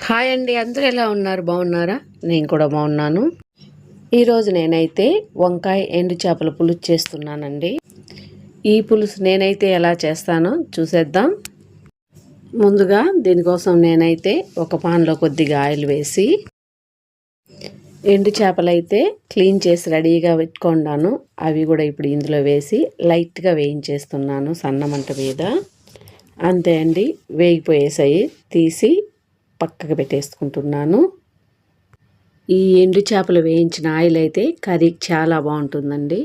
Hi అండి అందరూ ఎలా ఉన్నారు? బాగున్నారా? నేను కూడా బాగున్నాను. ఈరోజు నేనైతే వంకాయ ఎండు చేపల పులుసు చేస్తున్నానండి. ఈ పులుసు నేనైతే ఎలా చేస్తానో చూసేద్దాం. ముందుగా దీనికోసం నేనైతే ఒక పాన్లో కొద్దిగా ఆయిల్ వేసి ఎండు చేపలు అయితే క్లీన్ చేసి రెడీగా పెట్టుకున్నాను. అవి కూడా ఇప్పుడు ఇందులో వేసి లైట్గా వేయించేస్తున్నాను సన్నమంట మీద. అంతే అండి వేగిపోయేసాయి. తీసి పక్కకు పెట్టేసుకుంటున్నాను. ఈ ఎండు చేపలు వేయించిన ఆయిల్ అయితే కర్రీకి చాలా బాగుంటుందండి.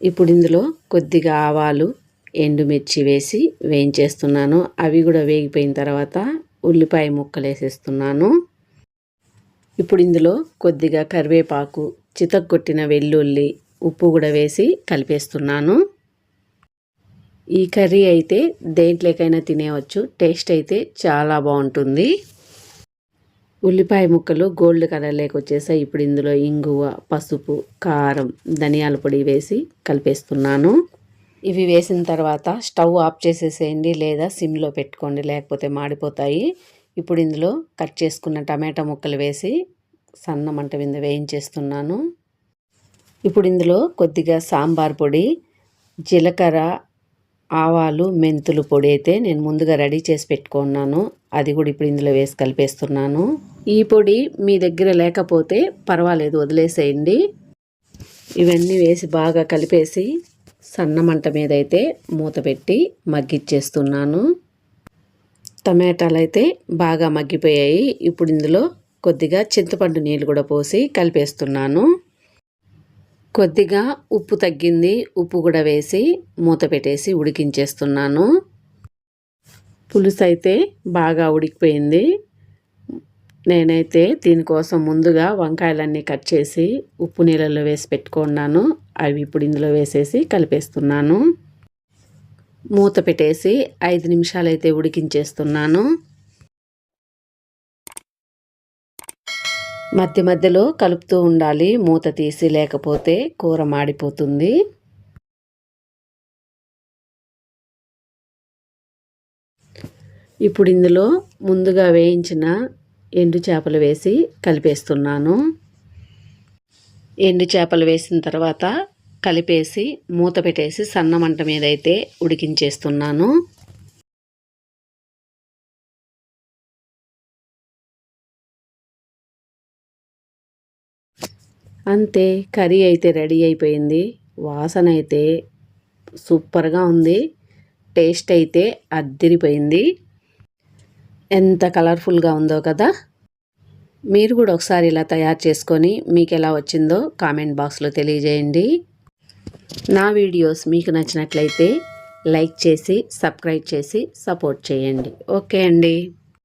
ఇప్పుడు ఇందులో కొద్దిగా ఆవాలు ఎండుమిర్చి వేసి వేయించేస్తున్నాను. అవి కూడా వేగిపోయిన తర్వాత ఉల్లిపాయ ముక్కలు వేసేస్తున్నాను. ఇప్పుడు ఇందులో కొద్దిగా కరివేపాకు చితక్కొట్టిన వెల్లుల్లి ఉప్పు కూడా వేసి కలిపేస్తున్నాను. ఈ కర్రీ అయితే దేంట్లోకైనా తినేవచ్చు టేస్ట్ అయితే చాలా బాగుంటుంది. ఉల్లిపాయ ముక్కలు గోల్డ్ కలర్లోకి వచ్చేసాయి. ఇప్పుడు ఇందులో ఇంగువ పసుపు కారం ధనియాల పొడి వేసి కలిపేస్తున్నాను. ఇవి వేసిన తర్వాత స్టవ్ ఆఫ్ చేసేసేయండి లేదా సిమ్లో పెట్టుకోండి లేకపోతే మాడిపోతాయి. ఇప్పుడు ఇందులో కట్ చేసుకున్న టమాటా ముక్కలు వేసి సన్న మంట మీద వేయించేస్తున్నాను. ఇప్పుడు ఇందులో కొద్దిగా సాంబార్ పొడి జీలకర్ర ఆవాలు మెంతులు పొడి అయితే నేను ముందుగా రెడీ చేసి పెట్టుకున్నాను. అది కూడా ఇప్పుడు ఇందులో వేసి కలిపేస్తున్నాను. ఈ పొడి మీ దగ్గర లేకపోతే పర్వాలేదు వదిలేసేయండి. ఇవన్నీ వేసి బాగా కలిపేసి సన్న మంట మీద అయితే మూత పెట్టి మగ్గిచ్చేస్తున్నాను. టమాటాలు అయితే బాగా మగ్గిపోయాయి. ఇప్పుడు ఇందులో కొద్దిగా చింతపండు నీళ్ళు కూడా పోసి కలిపేస్తున్నాను. కొద్దిగా ఉప్పు తగ్గింది ఉప్పు కూడా వేసి మూత పెట్టేసి ఉడికించేస్తున్నాను. పులుసు అయితే బాగా ఉడికిపోయింది. నేనైతే దీనికోసం ముందుగా వంకాయలన్నీ కట్ చేసి ఉప్పు నీళ్ళలో వేసి పెట్టుకున్నాను. అవి ఇప్పుడు ఇందులో వేసేసి కలిపేస్తున్నాను. మూత పెట్టేసి ఐదు నిమిషాలు అయితే ఉడికించేస్తున్నాను. మధ్య మధ్యలో కలుపుతూ ఉండాలి. మూత తీసి లేకపోతే కూర మాడిపోతుంది. ఇప్పుడు ఇందులో ముందుగా వేయించిన ఎండు చేపలు వేసి కలిపేస్తున్నాను. ఎండు చేపలు వేసిన తర్వాత కలిపేసి మూత పెట్టేసి సన్న మంట మీద అయితే ఉడికించేస్తున్నాను. అంతే కర్రీ అయితే రెడీ అయిపోయింది. వాసన అయితే సూపర్గా ఉంది. టేస్ట్ అయితే అద్దిరిపోయింది. ఎంత కలర్ఫుల్గా ఉందో కదా. మీరు కూడా ఒకసారి ఇలా తయారు చేసుకొని మీకు ఎలా వచ్చిందో కామెంట్ బాక్స్లో తెలియజేయండి. నా వీడియోస్ మీకు నచ్చినట్లయితే లైక్ చేసి సబ్స్క్రైబ్ చేసి సపోర్ట్ చేయండి. ఓకే అండి.